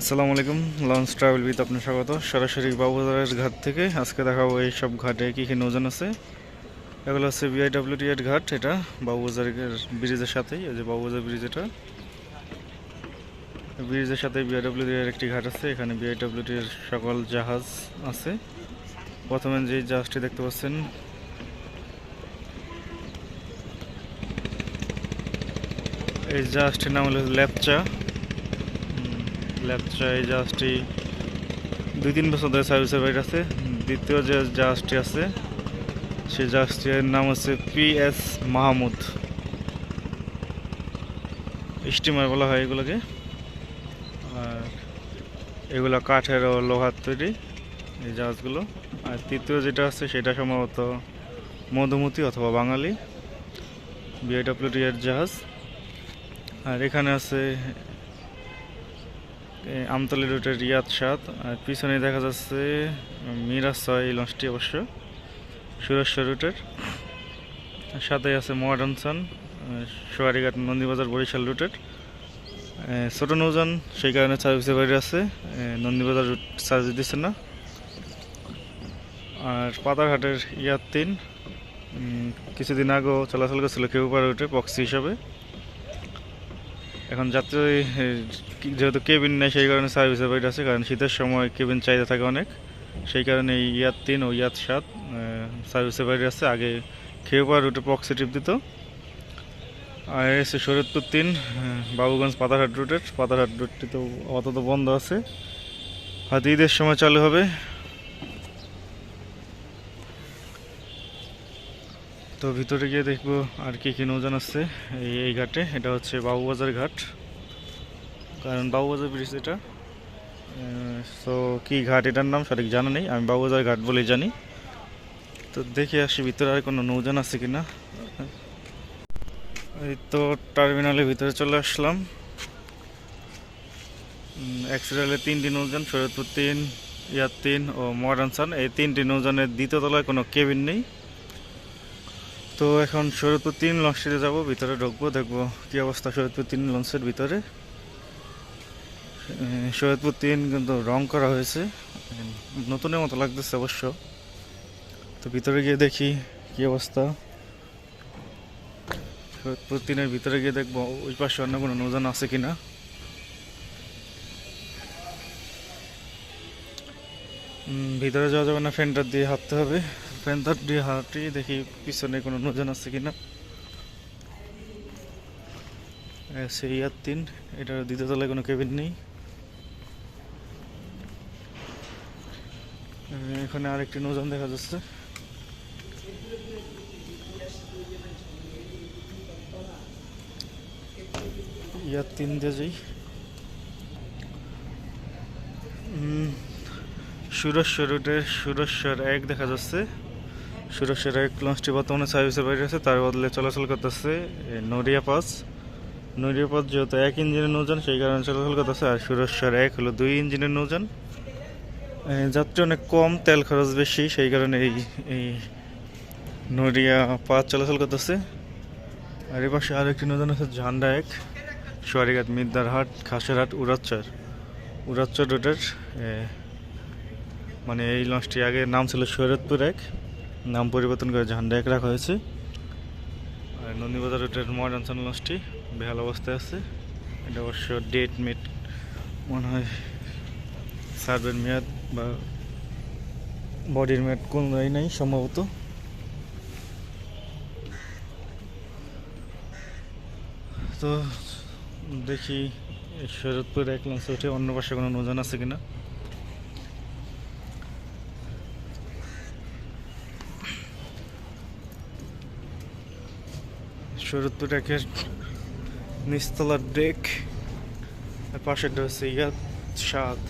আসসালামু আলাইকুম launch travel with আপনার স্বাগত। সরাসরি বাবুবাজারের ঘাট থেকে আজকে দেখাবো এই সব ঘাটে কী কী নৌজান আছে। এগুলো হচ্ছে বিআইডব্লিউটি এর ঘাট, এটা বাবুবাজারের ব্রিজের সাথেই, এই যে বাবুবাজার ব্রিজ এটা। ব্রিজের সাথে বিআইডব্লিউটি এর একটি ঘাট আছে, এখানে বিআইডব্লিউটি এর সকল জাহাজ আছে। প্রথমে যে জাহাজটি দেখতে পাচ্ছেন, এই জাহাজটির নাম হলো ল্যাপচা। ল্যাপচা এই জাহাজটি দুই তিন বছর ধরে সার্ভিসের বাইরে আছে। দ্বিতীয় যে জাহাজটি আছে, সেই জাহাজটির নাম হচ্ছে পি এস মাহমুদ। স্টিমার বলা হয় এগুলোকে। আর এগুলো কাঠের ও লোহার তৈরি এই জাহাজগুলো আর তৃতীয় যেটা আছে, সেটা সম্ভবত মধুমতি অথবা বাঙালি বিআইডব্লিউটি এর জাহাজ। আর এখানে আছে আমতলী রুটের রিয়াদ সাত আর পিছনে দেখা যাচ্ছে মিরাজ ছয় এই লঞ্চটি অবশ্য, সুরেশ্বর রুটের সাথে আছে মডার্ন সান সোয়ারিঘাট নন্দীবাজার বরিশাল রুটের ছোট নৌযান, সেই কারণে সার্ভিসের বাইরে আছে। নন্দীবাজার রুট সার্ভিস দিচ্ছে না। আর পাতারঘাটের ইয়ার তিন কিছুদিন আগেও চলাচল করছিল কেউপার রুটে পক্সি হিসাবে। এখন যাত্রী যেহেতু কেবিন নেই, সেই কারণে সার্ভিসের বাইরে আছে, কারণ শীতের সময় কেবিন চাহিদা থাকে অনেক। সেই কারণে ইয়াত তিন ও ইয়াত সাত সার্ভিসের বাইরে আছে। আগে খেউপার রুটে পক্সি ট্রিপ দিত। আর এসে শরীয়তপুর তিন বাবুগঞ্জ পাতারহাট রুটের পাতারহাট রুটটি তো আপাতত বন্ধ আছে। হয়তো ঈদের সময় চালু হবে। তো ভিতরে গিয়ে দেখব আর কি কি নৌজান আছে এই এই ঘাটে। এটা হচ্ছে বাবুবাজার ঘাট। কারণ বাবুবাজার ব্রিজ এটা। তো কি ঘাট এটার নাম সঠিক জানা নেই। আমি বাবুবাজার ঘাট বলেই জানি। তো দেখে আসি ভিতরে আর কোনো নৌজান আছে কি না এই তো টার্মিনালের ভিতরে চলে আসলাম। অ্যাক্সিডেন্টে তিনটি নৌজান শরীয়তপুর তিন ইয়ার তিন ও মডার্ন সান এই তিনটি নৌজানের দ্বিতীয় তলায় কোনো কেবিন নেই। তো এখন শরৎপুর তিন লঞ্চটিতে যাব, ভিতরে ঢুকবো, দেখব কি অবস্থা শরৎপুর তিন লঞ্চের ভিতরে। শরৎপুর তিন কিন্তু রং করা হয়েছে। নতুনের মতো লাগতেছে অবশ্য। তো ভিতরে গিয়ে দেখি কি অবস্থা। শরৎপুর তিনের ভিতরে গিয়ে দেখব ওই পাশে অন্য কোনো নৌজান আছে কি না ভিতরে যাওয়া যাবে না ফ্যানটার দিয়ে হাঁটতে হবে। ফ্যানটার দিয়ে হাঁটি দেখি পিছনে কোনো নজন আছে কিনা। সেই আর তিন, এটার দ্বিতীয় তলায় কোনো কেবিন নেই। এখানে আরেকটি নজন দেখা যাচ্ছে। ইয়ার তিন দিয়ে যাই। সুরেশ্বর সুরেশ্বর এক দেখা যাচ্ছে। সুরেশ্বর এক লঞ্চটি বর্তমানে সার্ভিসের বাইরে আছে তার বদলে চলাচল করতেছে নড়িয়া পাস। নড়িয়া পাস যেহেতু এক ইঞ্জিনের নৌযান সেই কারণে চলাচল করতেছে আর সুরেশ্বর এক হলো দুই ইঞ্জিনের নৌযান। যাত্রী অনেক কম তেল খরচ বেশি সেই কারণে এই এই নড়িয়া পাস চলাচল করতেছে। আর এ পাশে আরেকটি নৌযান আছে ঝান্ডা এক সোয়ারিঘাট মিদ্দারহাট খাসেরহাট উড়াচ্চর উড়াচ্চর রুটের এ, মানে এই লঞ্চটি আগে নাম ছিল শরৎপুর এক। নাম পরিবর্তন করে ঝান্ডা এক রাখা হয়েছে, আর নন্দীবাজার রুটের মডার্ন সান লঞ্চটি বেহাল অবস্থায় আছে। এটা অবশ্য ডেট মেট মনে হয় সার্ভের মেয়াদ বা বডির মেয়াদ কোনোটাই নাই, সম্ভবত। তো দেখি শরৎপুর এক লঞ্চে উঠে অন্য পাশে কোনো নৌজান আছে কিনা। শরৎপুর একের নিচতলার ডেক পাশেরটা হচ্ছে ইয়াদ সাত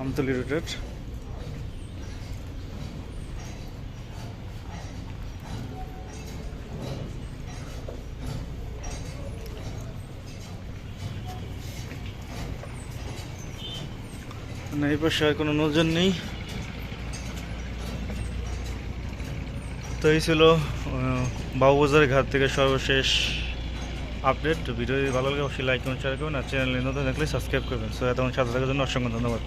আমতলি রুটের না এই পাশে আর কোনো নজর নেই। তো এই ছিল বাউবাজার ঘাট থেকে সর্বশেষ আপডেট। ভিডিও ভালো লাগে, অবশ্যই লাইক করুন শেয়ার করুন আর চ্যানেলে নতুন দেখলে সাবস্ক্রাইব করবেন। সো এতক্ষণ সাথে থাকার জন্য অসংখ্য ধন্যবাদ।